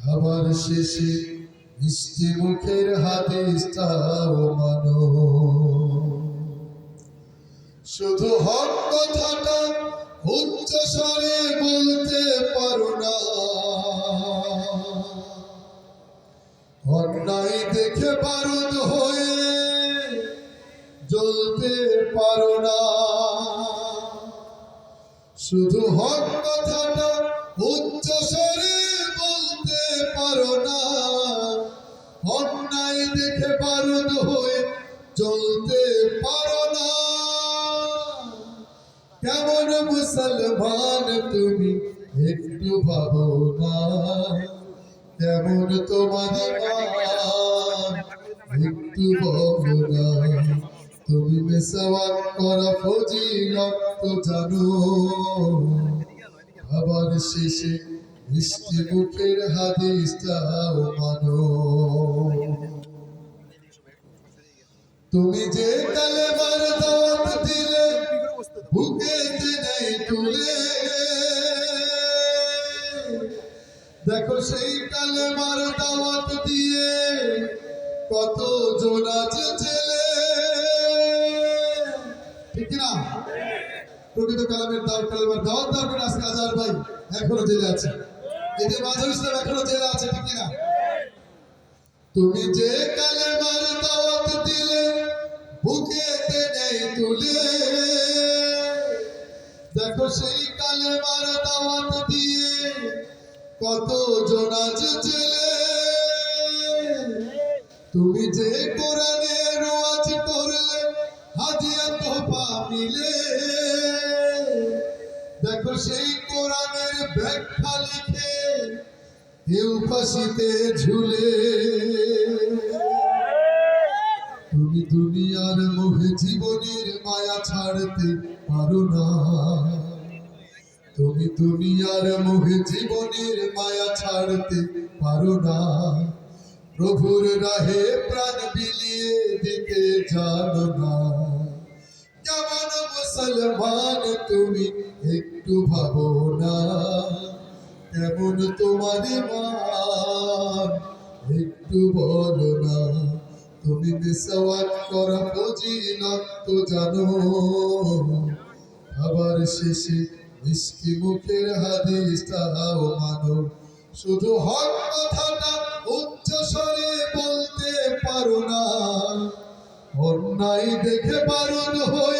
খাবার শেষে মিষ্টি মুখের হাদিসটাও মানো। শুধু হক কথাটা উচ্চ স্বরে বলতে পারো না। অন্যায় দেখে বারুদ হয়ে জ্বলতে পারো না। শুধু হক কথাটা উচ্চ স্বরে পারো না। অন্যায় দেখে বারুদ হয়ে জ্বলতে পারো না। কেমন মুসলমান তুমি একটু ভাবো না। কেমন তোমার একটু বলো না। তুমি মেসাওয়াত করা ফজিলত জানো। আবার শেষে মিষ্টি মুখের হাদিসটাও মানো। তুমি যে কালেমার দাওয়াত দিলে বুকেতে নেই তুলে। দেখো সেই কালেমার দাওয়াত দিয়ে কত জোনাজ ছেলে ঠিক না প্রকৃত কালামের দাওয়াত কালেমার দাওয়াত দেওয়ার পরে আজকে আজার ভাই? এখনও জেলে আছে। যে মাঝে ইসলাম এখনও জেলে আছে, ঠিক না তুমি যে কালেমার দাওয়াত দিলে বুকেতে নেই তুলে। দেখো সেই কালেমার দাওয়াত দিয়ে কত জোনাজ ছেলে তুমি যে কোরআনের ওয়াজ করলে হাদিয়া তোফা মিলে। দেখো সেই কোরআনের ব্যাখ্যা লিখে কেউ ফাঁসিতে ঝুলে। তুমি দুনিয়ার মোহে জীবনের মায়া ছাড়তে পারো না। তুমি দুনিয়ার মোহে জীবনের মায়া ছাড়তে পারো না। প্রভুর রাহে প্রাণ বিলিয়ে দিতে জানো না। কেমন মুসলমান, তুমি একটু ভাবো না। কেমন তোমার ইমান? একটু বলো না। তুমি করা তো জানো। আবার শেষে মিষ্টি মুখের হাদিসটাও মানো। শুধু হক কথাটা উচ্চ স্বরে বলতে পারো না। অন্যায় দেখে বারণ হয়ে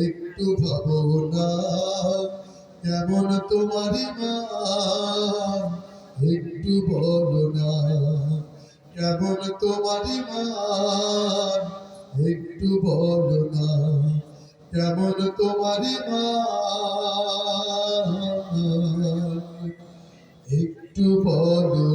একটু ভাবো না, কেমন তোমার ইমান একটু বলো না, কেমন তোমার ইমান একটু বলো না, কেমন তোমার ইমান একটু বলো